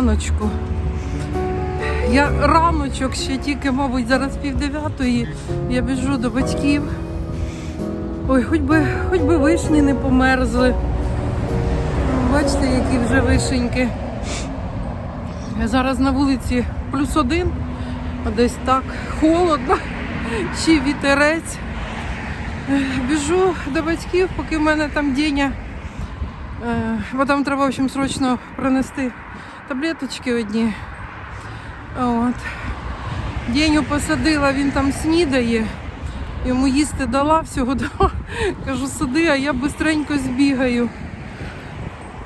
Раночку. Я раночок ще тільки, мабуть, зараз пів дев'ятої. Я біжу до батьків. Ой, хоч би, хоч би вишні не померзли. Бачите, які вже вишеньки. Зараз на вулиці плюс один, а десь так холодно, ще вітерець. Біжу до батьків, поки в мене там Деня. Е, Бо там треба, в общем, срочно принести таблеточки одні. От. Деню посадила, він там снідає. Йому їсти дала, всього дала. Кажу, сиди, а я бистренько збігаю.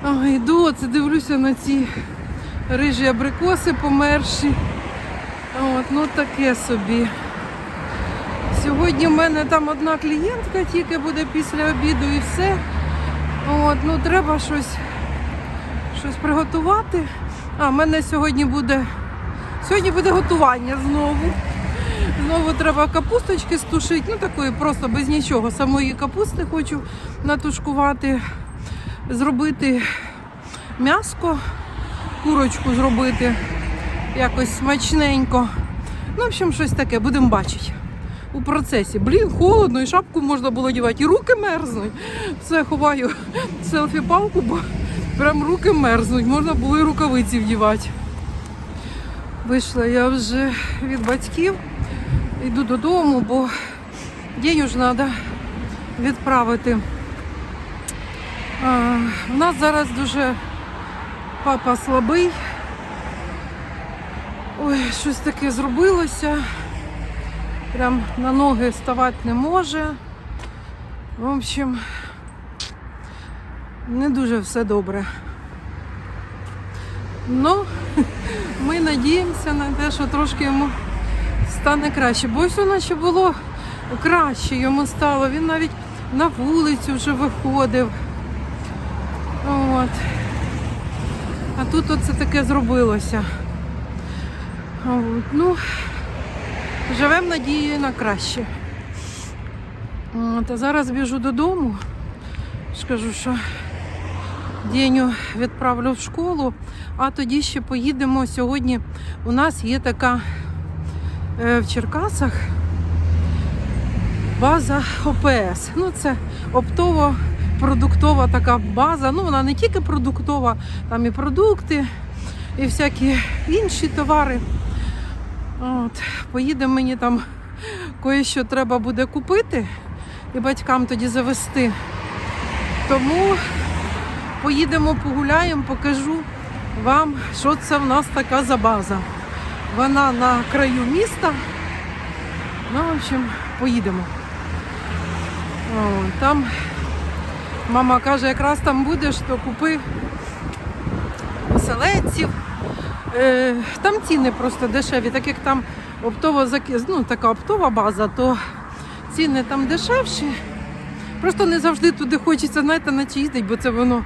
А, йду, оце дивлюся на ці рижі абрикоси померші. От, ну таке собі. Сьогодні в мене там одна клієнтка тільки буде після обіду і все. От, ну треба щось, щось приготувати. А, в мене сьогодні буде. Сьогодні буде готування знову. Знову треба капусточки стушити. Ну такої просто без нічого. Самої капусти хочу натушкувати, зробити м'яско, курочку зробити якось смачненько. Ну, в общем, щось таке, будемо бачити. У процесі. Блін, холодно, і шапку можна було дівати, і руки мерзнуть. Все ховаю селфі-палку, бо прям руки мерзнуть, можна було і рукавиці вдівати. Вийшла я вже від батьків, йду додому, бо день вже треба відправити. У нас зараз дуже папа слабий. Ой, щось таке зробилося. Прям на ноги ставати не може. В общем, не дуже все добре. Ну, ми надіємося на те, що трошки йому стане краще. Бо ось воно ще було краще йому стало. Він навіть на вулицю вже виходив. От. А тут оце таке зробилося. От. Ну, живемо надією на краще. От, а зараз біжу додому. Скажу, що Деню відправлю в школу, а тоді ще поїдемо. Сьогодні у нас є така е, в Черкасах база ОПС. Ну, це оптово-продуктова така база. Ну, вона не тільки продуктова, там і продукти, і всякі інші товари. От, поїдемо мені там кое-що треба буде купити і батькам тоді завести. Тому поїдемо погуляємо, покажу вам, що це в нас така за база. Вона на краю міста. Ну, в общем, поїдемо. О, там мама каже, якраз там будеш, то купи оселедців. Е, там ціни просто дешеві, так як там оптова, ну, така оптова база, то ціни там дешевші. Просто не завжди туди хочеться, знаєте, наче їздить, бо це воно.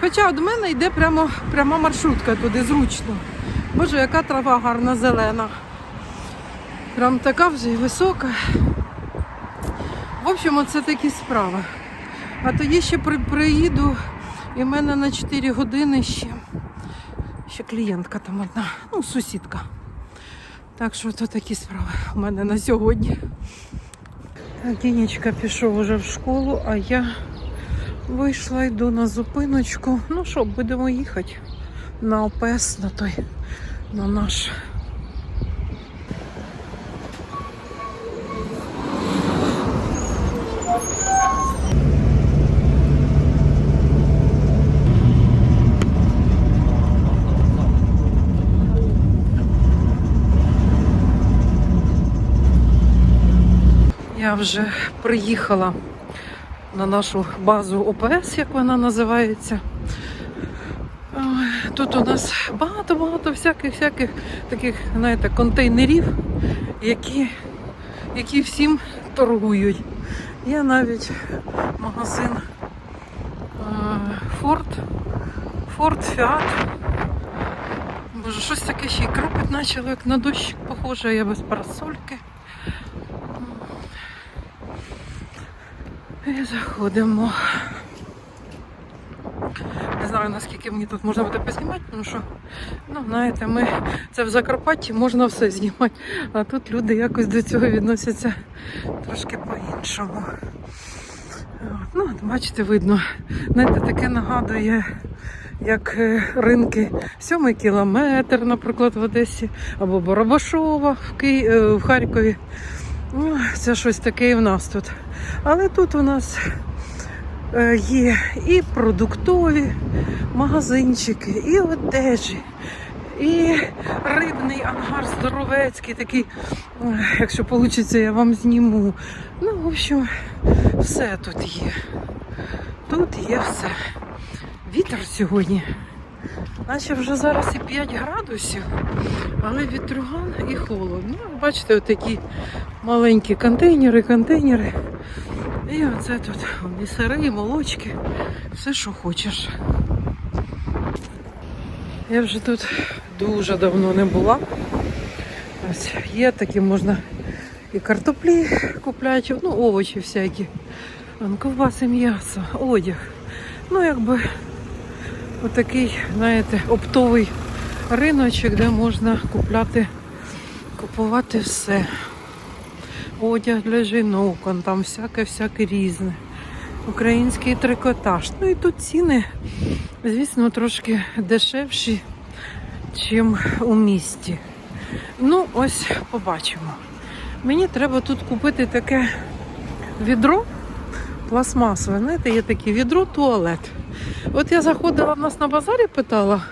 Хоча від мене йде прямо пряма маршрутка туди зручно. Боже, яка трава гарна, зелена. Прям така вже і висока. В общем, оце такі справи. А тоді ще при, приїду, і в мене на 4 години ще, ще клієнтка там одна, ну, сусідка. Так що то такі справи у мене на сьогодні. Дінечка пішов уже в школу, а я вийшла, йду на зупиночку. Ну що, будемо їхати на ОПС, на той, на наш. Я вже приїхала на нашу базу ОПС, як вона називається. Тут у нас багато-багато всяких всяких таких, знаєте, контейнерів, які, які всім торгують. Є навіть магазин Форд, Форд, Фіат. Боже, щось таке ще й крапить почало, як на дощ похоже, я без парасольки. І заходимо. Не знаю, наскільки мені тут можна буде познімати, тому що, ну, знаєте, ми це в Закарпатті можна все знімати. А тут люди якось до цього відносяться трошки по-іншому. Ну, бачите, видно, знаєте, таке нагадує, як е, ринки сьомий кілометр, наприклад, в Одесі, або Барабашова в, Ки... е, в Харкові. Це щось таке і в нас тут. Але тут у нас е, є і продуктові магазинчики, і одежі, і рибний ангар здоровецький, такий, якщо вийде, я вам зніму. Ну, в общем, все тут є. Тут є все. Вітер сьогодні. Наче вже зараз і 5 градусів, але вітрюган і холодно. Ну, бачите, отакі маленькі контейнери, контейнери. І оце тут і молочки, все, що хочеш. Я вже тут дуже давно не була. Ось є такі, можна і картоплі купляти, ну, овочі всякі. Ковбаси, м'ясо, одяг. Ну, якби отакий, знаєте, оптовий риночок, де можна купляти, купувати все. Одяг для жінок, он там всяке-всяке різне. Український трикотаж. Ну і тут ціни, звісно, трошки дешевші, ніж у місті. Ну, ось побачимо. Мені треба тут купити таке відро пластмасове. Знаєте, є таке відро туалет. От я заходила в нас на базарі, питала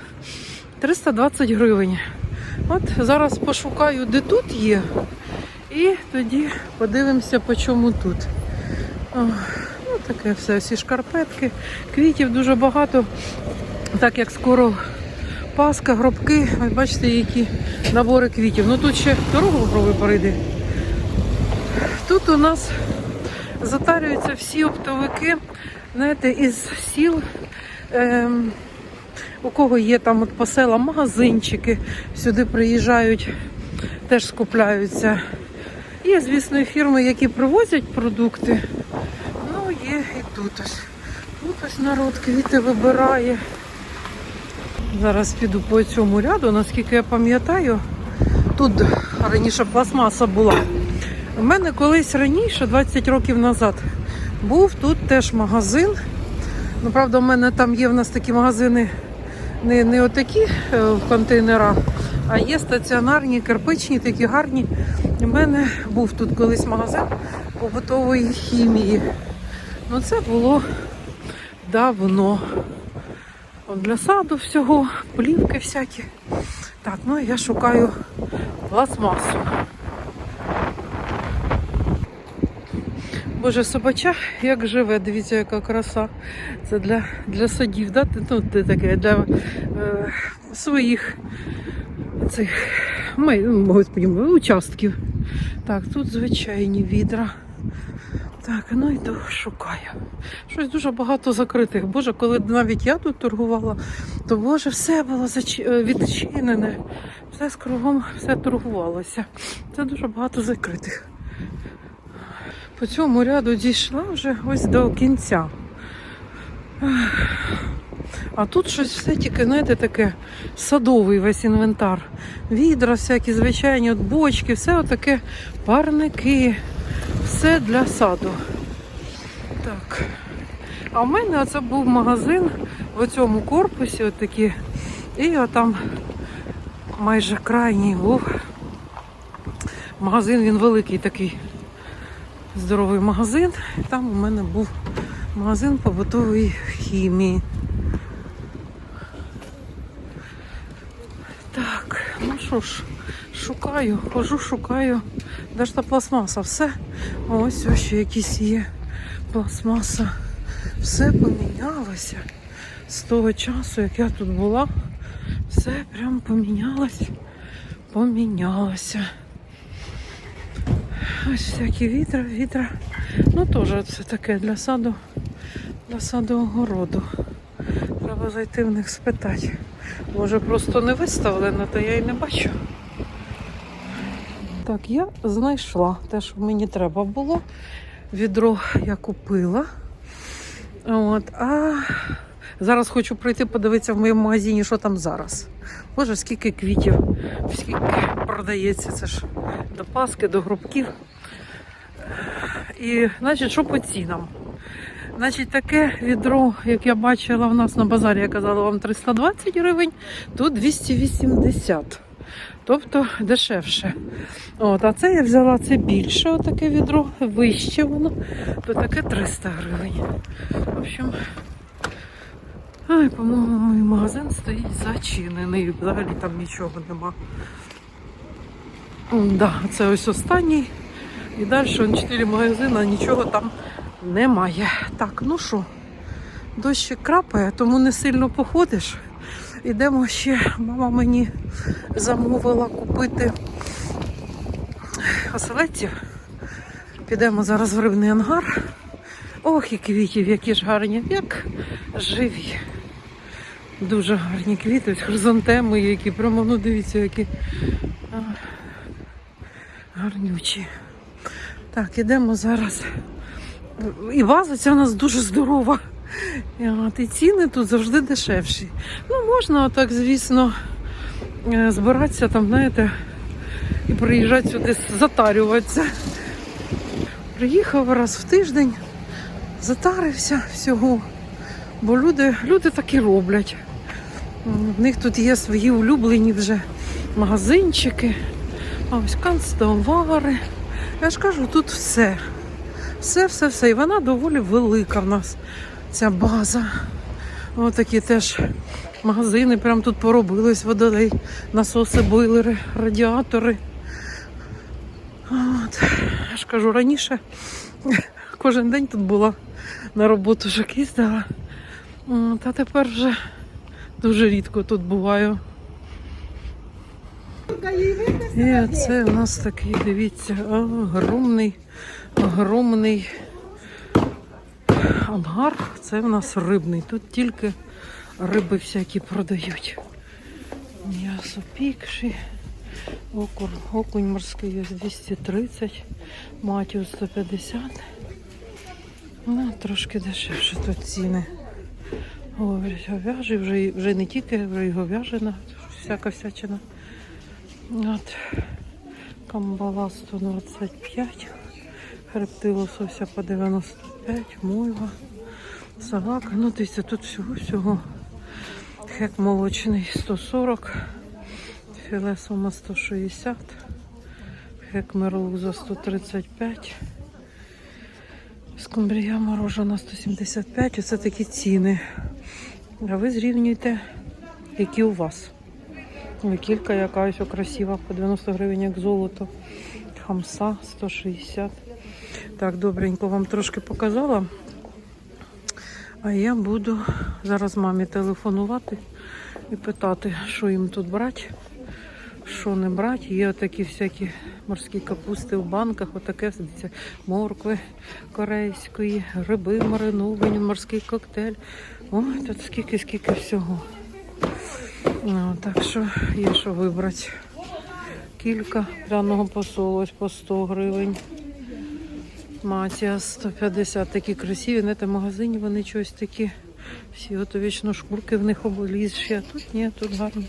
320 гривень. От зараз пошукаю, де тут є. І тоді подивимося, по чому тут. О, ну, таке все, всі шкарпетки, квітів дуже багато. Так як скоро Пасха, гробки, ви бачите, які набори квітів. Ну тут ще дорогу попробуй перейди. Тут у нас затарюються всі оптовики, знаєте, із сіл. Ем, у кого є там от по селам магазинчики, сюди приїжджають, теж скупляються. Є, звісно, і фірми, які привозять продукти. Ну, є і тут ось. Тут ось народ квіти вибирає. Зараз піду по цьому ряду, наскільки я пам'ятаю, тут раніше пластмаса була. У мене колись раніше, 20 років назад, був тут теж магазин. Ну, правда, у мене там є в нас такі магазини не, не отакі е, в контейнерах, а є стаціонарні, кирпичні, такі гарні. У мене був тут колись магазин побутової хімії. Ну це було давно. От Для саду всього, плівки всякі. Так, ну я шукаю пластмасу. Боже, собача як живе, дивіться, яка краса. Це для, для садів, да? ну, таке, для е, своїх цих ну, участків. Так, тут звичайні відра. Так, ну йду шукаю. Щось дуже багато закритих. Боже, коли навіть я тут торгувала, то Боже, все було зач... е, відчинене. Все з кругом, все торгувалося. Це дуже багато закритих. По цьому ряду дійшла вже ось до кінця. А тут щось все тільки, знаєте, таке садовий весь інвентар. Відра, всякі звичайні от бочки, все отаке парники, все для саду. Так. А в мене оце був магазин в цьому корпусі, отакі. І отам майже крайній був. Магазин він великий такий здоровий магазин. Там у мене був магазин побутової хімії. Так, ну що шукаю, хожу, шукаю. Де ж та пластмаса? Все. Ось ось ще якісь є пластмаса. Все помінялося з того часу, як я тут була. Все прям помінялось, помінялося. Ось всякі вітра, вітра. Ну теж це таке для саду, для саду огороду. Треба зайти в них спитати. Може просто не виставлено, то я й не бачу. Так, я знайшла те, що мені треба було. Відро я купила. От, а Зараз хочу прийти подивитися в моєму магазині, що там зараз. Боже, скільки квітів, скільки продається. Це ж до Паски, до гробків. І, значить, що по цінам? Значить, таке відро, як я бачила в нас на базарі, я казала вам 320 гривень, тут 280. Тобто дешевше. От, а це я взяла це більше, отаке відро, вище воно, то таке 300 гривень. В общем, ай, по-моєму, мій магазин стоїть зачинений. Взагалі там нічого нема. Да, це ось останній. І далі он 4 магазини, нічого там немає. Так, ну що, дощик крапає, тому не сильно походиш. Ідемо ще, мама мені замовила купити оселедців. Підемо зараз в рибний ангар. Ох, і квітів, які ж гарні, як живі. Дуже гарні квіти, хризантеми, які прямо, ну дивіться, які гарнючі. Так, ідемо зараз. І ваза ця у нас дуже здорова. І ціни тут завжди дешевші. Ну, можна отак, звісно, е, збиратися там, знаєте, і приїжджати сюди, затарюватися. Приїхав раз в тиждень, затарився всього. Бо люди, люди так і роблять. В них тут є свої улюблені вже магазинчики. А ось канцтовари. Я ж кажу, тут все. Все, все, все. І вона доволі велика в нас, ця база. Ось такі теж магазини, прям тут поробились водолей, насоси, бойлери, радіатори. От. Я ж кажу, раніше кожен день тут була на роботу вже їздила. Та тепер вже дуже рідко тут буваю. І це у нас такий, дивіться, огромний, огромний ангар. Це в нас рибний. Тут тільки риби всякі продають. М'ясо пікші, окур, окунь морський є 230, матів 150. Ну, трошки дешевше тут ціни. Говорять, говяжий, вже, вже не тільки, вже й говяжина, всяка всячина. От. Камбала 125, хребти лосося по 95, мойва, салака. Ну, дивіться, тут всього-всього. Хек молочний 140, філе сома 160, хек мерлуза 135, скумбрія морожена 175. Оце такі ціни. А ви зрівнюєте, які у вас. Кілька якась красива, по 90 гривень як золото. Хамса 160. Так, добренько вам трошки показала. А я буду зараз мамі телефонувати і питати, що їм тут брати, що не брати. Є отакі всякі морські капусти в банках, отаке дивіться, моркви корейської, гриби мариновані, морський коктейль. Ой, тут скільки, скільки всього. Ну, так що є що вибрати. Кілька пряного посолу по 100 гривень. Матія 150. Такі красиві. На цьому магазині вони щось такі. Всі ото вічно шкурки в них облізші. А тут ні, тут гарні.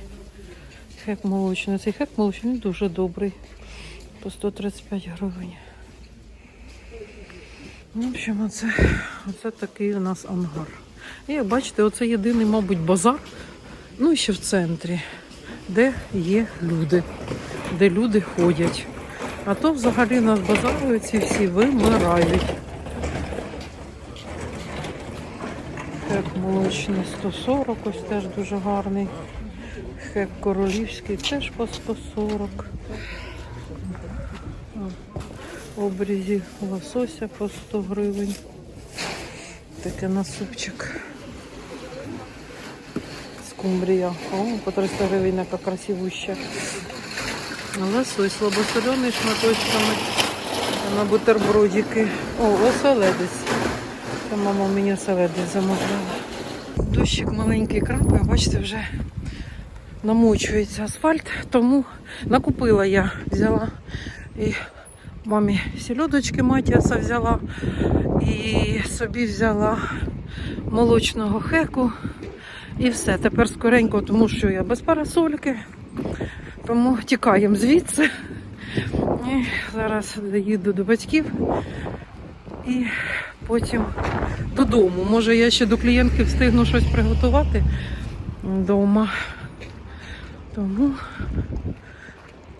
Хек молочний. Цей хек молочний дуже добрий. По 135 гривень. В общем, оце, оце такий у нас ангар. І як бачите, оце єдиний, мабуть, базар, ну і ще в центрі, де є люди, де люди ходять. А то взагалі нас базари ці всі вимирають. Хек молочний 140, ось теж дуже гарний. Хек королівський теж по 140. Обрізі лосося по 100 гривень. Таке на супчик. Скумбрія. О, по 300 гривень, яка красивуща. Лосось слабосолений шматочками на бутербродики. О, оселедець. Це мама мені оселедець замовляла. Дощик маленький крапає, бачите, вже намочується асфальт, тому накупила я, взяла і мамі сільодочки Матіаса взяла і собі взяла молочного хеку. І все. Тепер скоренько, тому що я без парасольки. Тому тікаємо звідси. І зараз їду до батьків і потім додому. Може, я ще до клієнтки встигну щось приготувати вдома. Тому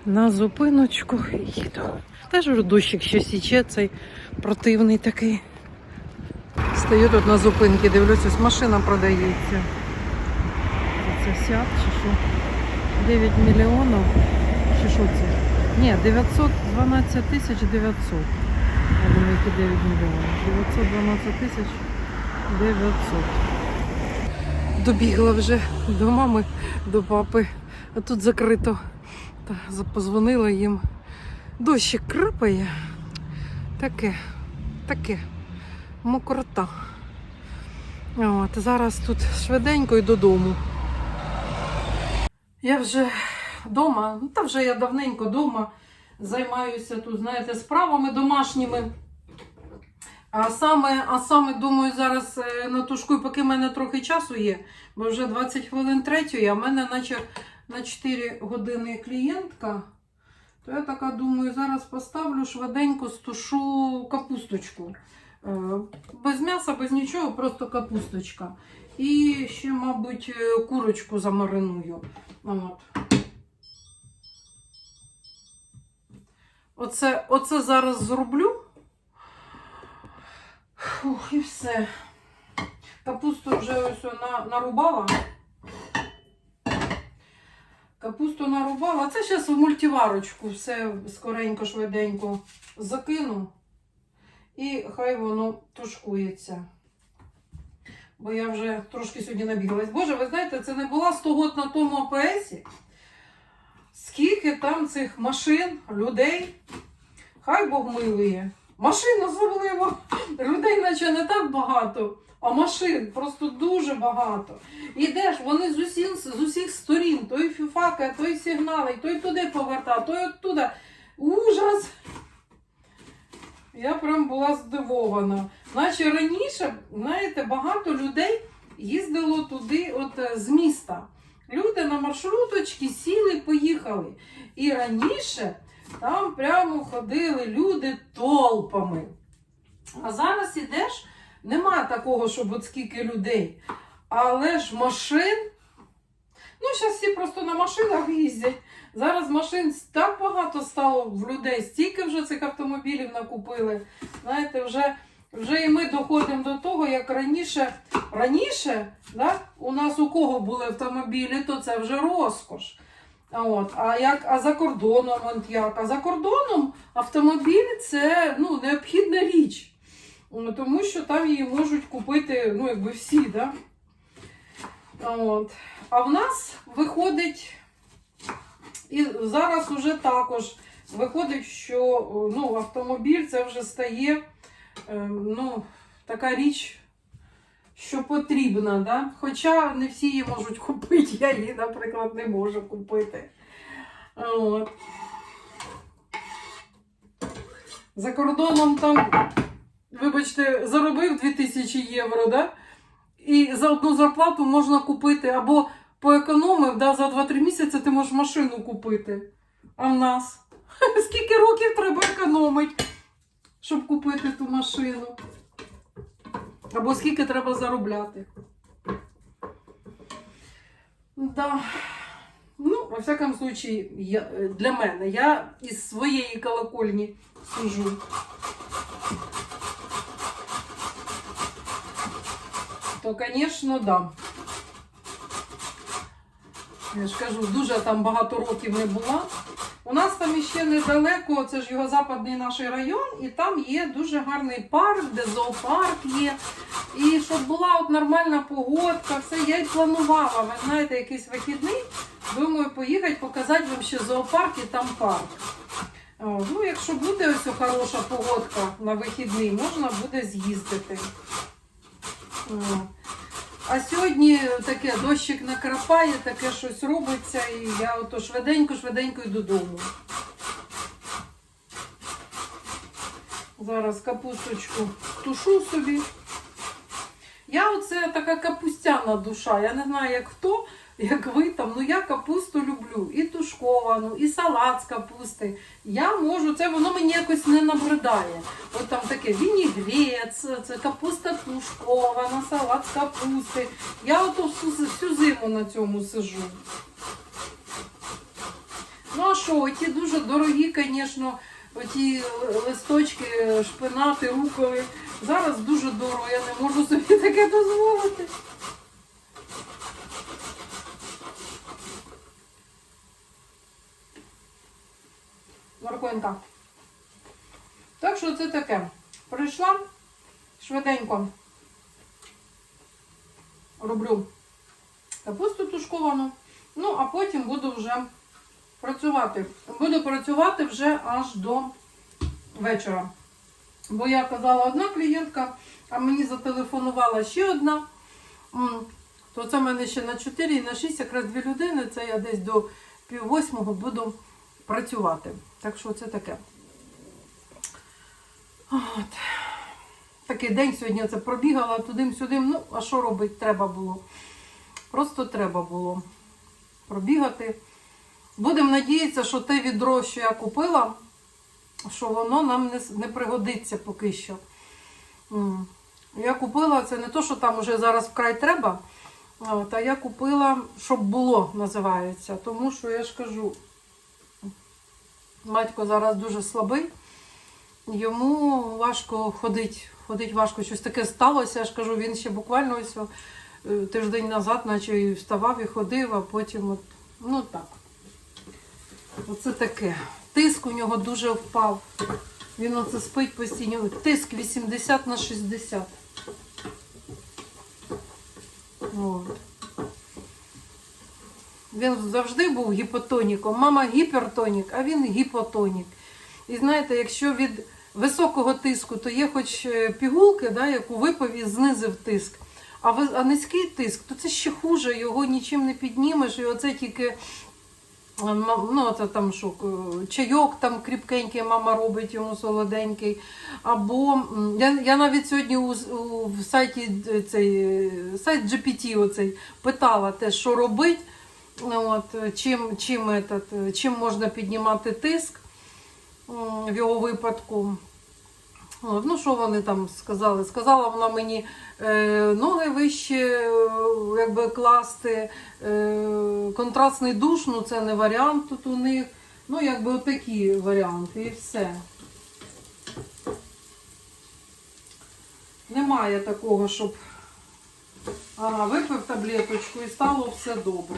на зупиночку їду. Теж дощик ще січе, цей противний такий. Стою тут на зупинці, дивлюся, машина продається. Це сяд чи що? 9 мільйонів. Чи що це? Ні, 912 тисяч 900. Я думаю, які 9 мільйонів. 912 тисяч 900. Добігла вже до мами, до папи. А тут закрито. Та позвонила їм. Дощик крапає. Таке, таке. Мокрота. От, зараз тут швиденько і додому. Я вже вдома, ну та вже я давненько вдома займаюся тут, знаєте, справами домашніми. А саме, а саме думаю, зараз е, натушкую, поки в мене трохи часу є, бо вже 20 хвилин третьої, а в мене наче на 4 години клієнтка. То я така думаю, зараз поставлю швиденько стушу капусточку. Е, Без м'яса, без нічого, просто капусточка. І ще, мабуть, е, курочку замариную. От. Оце, оце зараз зроблю. Фух, і все. Капусту вже ось на, нарубала. Капусту нарубала. Це зараз в мультиварочку все скоренько, швиденько закину. І хай воно тушкується. Бо я вже трошки сьогодні набігалась. Боже, ви знаєте, це не була 100 год на тому АПСі. Скільки там цих машин, людей, хай Бог милує. Машин особливо. Людей наче не так багато, а машин просто дуже багато. Ідеш, вони з усіх, з усіх сторін, той фіфака, той сигналить, той туди поверта, той оттуда. Ужас! Я прям була здивована. Наче раніше, знаєте, багато людей їздило туди от е, з міста. Люди на маршруточки сіли, поїхали. І раніше там прямо ходили люди толпами. А зараз ідеш, нема такого, щоб от скільки людей. Але ж машин. Ну, зараз всі просто на машинах їздять. Зараз машин так багато стало в людей, стільки вже цих автомобілів накупили. Знаєте, вже, вже і ми доходимо до того, як раніше, раніше да, у нас у кого були автомобілі, то це вже розкош. А, от, а, як, а за кордоном от як? А за кордоном автомобіль це ну, необхідна річ. Тому що там її можуть купити ну, якби всі. Да? От. а в нас виходить. І зараз уже також виходить, що ну, автомобіль це вже стає е, ну, така річ, що потрібна. Да? Хоча не всі її можуть купити, я її, наприклад, не можу купити. От. За кордоном там, вибачте, заробив 2000 євро, да? і за одну зарплату можна купити або поекономив, да, за 2-3 місяці ти можеш машину купити. А в нас скільки років треба економити, щоб купити ту машину? Або скільки треба заробляти? Да. Ну, во всякому случае, я, для мене, я із своєї колокольні сужу. То, звісно, да. Я ж кажу, дуже там багато років не була. У нас там іще недалеко, це ж його западний наш район, і там є дуже гарний парк, де зоопарк є. І щоб була от нормальна погодка, все, я й планувала, ви знаєте, якийсь вихідний. Думаю, поїхати, показати вам ще зоопарк і там парк. Ну, якщо буде ось хороша погодка на вихідний, можна буде з'їздити. А сьогодні таке дощик накрапає, таке щось робиться, і я ото швиденько-швиденько йду додому. Зараз капусточку тушу собі. Я оце така капустяна душа. Я не знаю, як хто, як ви там. Ну я капусту люблю. І тушковану, і салат з капусти. Я можу, це воно мені якось не набридає. От там таке вінігрець, це капуста тушкована, салат з капусти. Я ото всю, всю зиму на цьому сижу. Ну а що, ті дуже дорогі, звісно, оті листочки, шпинати, руколи. Зараз дуже дорого, я не можу собі таке дозволити. Морквинка. Так що це таке. Прийшла швиденько. Роблю капусту тушковану. Ну, а потім буду вже працювати. Буду працювати вже аж до вечора. Бо я казала одна клієнтка, а мені зателефонувала ще одна. То це в мене ще на 4 і на 6, якраз дві людини. Це я десь до пів восьмого буду працювати. Так що це таке. От. Такий день сьогодні це пробігала туди-сюди. Ну, а що робити треба було? Просто треба було пробігати. Будемо надіятися, що те відро, що я купила, що воно нам не, не пригодиться поки що. Я купила це не то, що там вже зараз вкрай треба, а от, а я купила, щоб було, називається. Тому що я ж кажу, батько зараз дуже слабий, йому важко ходить. Ходить важко, щось таке сталося. Я ж кажу, він ще буквально ось е, тиждень назад, наче і вставав і ходив, а потім от, ну так. Оце таке. Тиск у нього дуже впав. Він оце спить постійно. Тиск 80 на 60. От. Він завжди був гіпотоніком. Мама гіпертонік, а він гіпотонік. І знаєте, якщо від високого тиску, то є хоч е, пігулки, да, яку випив і знизив тиск. А, ви- а низький тиск, то це ще хуже, його нічим не піднімеш, і оце тільки Ну, це там що, е, чайок там кріпкенький мама робить йому солоденький. Або я, я навіть сьогодні у, у в сайті е, цей е, сайт GPT оцей питала те, що робить, от, е, чим, чим, этот, е, чим можна піднімати тиск в його випадку. Ну, що вони там сказали? Сказала вона мені е, ноги вище е, якби, класти, е, контрастний душ, ну це не варіант тут у них. Ну, якби отакі варіанти і все. Немає такого, щоб ага, випив таблеточку і стало все добре.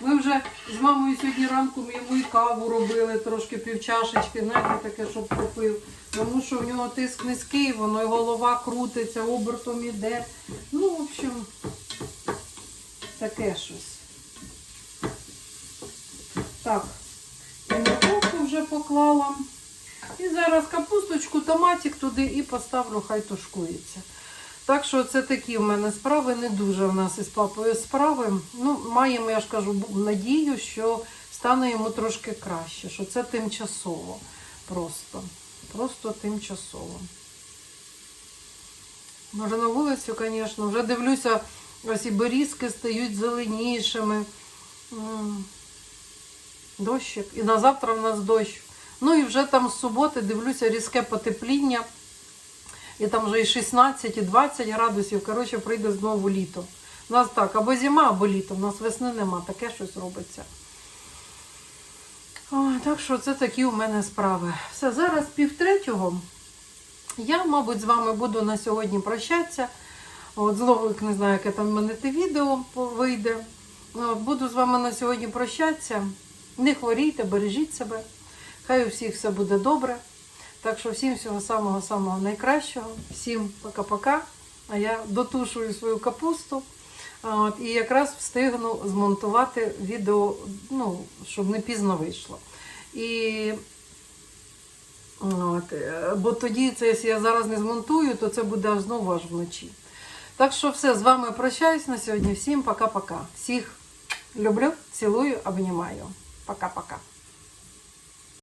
Ми вже з мамою сьогодні ранком йому і каву робили, трошки півчашечки, знаєте, таке, щоб попив. Тому що в нього тиск низький, воно і голова крутиться, обертом іде. Ну, в общем, таке щось. Так, морковку вже поклала. І зараз капусточку, томатик туди і поставлю, хай тушкується. Так що це такі в мене справи, не дуже в нас із папою справи. Ну, маємо, я ж кажу, надію, що стане йому трошки краще, що це тимчасово. Просто. Просто тимчасово. Може на вулицю, звісно, вже дивлюся, ось і берізки стають зеленішими. Дощик. І на завтра в нас дощ. Ну і вже там з суботи дивлюся різке потепління. І там вже і 16, і 20 градусів. Коротше, прийде знову літо. У нас так, або зима, або літо. У нас весни нема, таке щось робиться. Ой, так що це такі у мене справи. Все, зараз пів третього. Я, мабуть, з вами буду на сьогодні прощатися. От, знову не знаю, яке там в мене те відео вийде. От, буду з вами на сьогодні прощатися. Не хворійте, бережіть себе. Хай у всіх все буде добре. Так що всім всього самого-самого найкращого. Всім пока-пока. А я дотушую свою капусту. От, і якраз встигну змонтувати відео, ну, щоб не пізно вийшло. І от, е, бо тоді, це, якщо я зараз не змонтую, то це буде аж знову аж вночі. Так що все, з вами прощаюсь на сьогодні. Всім пока-пока. Всіх люблю, цілую, обнімаю. Пока-пока.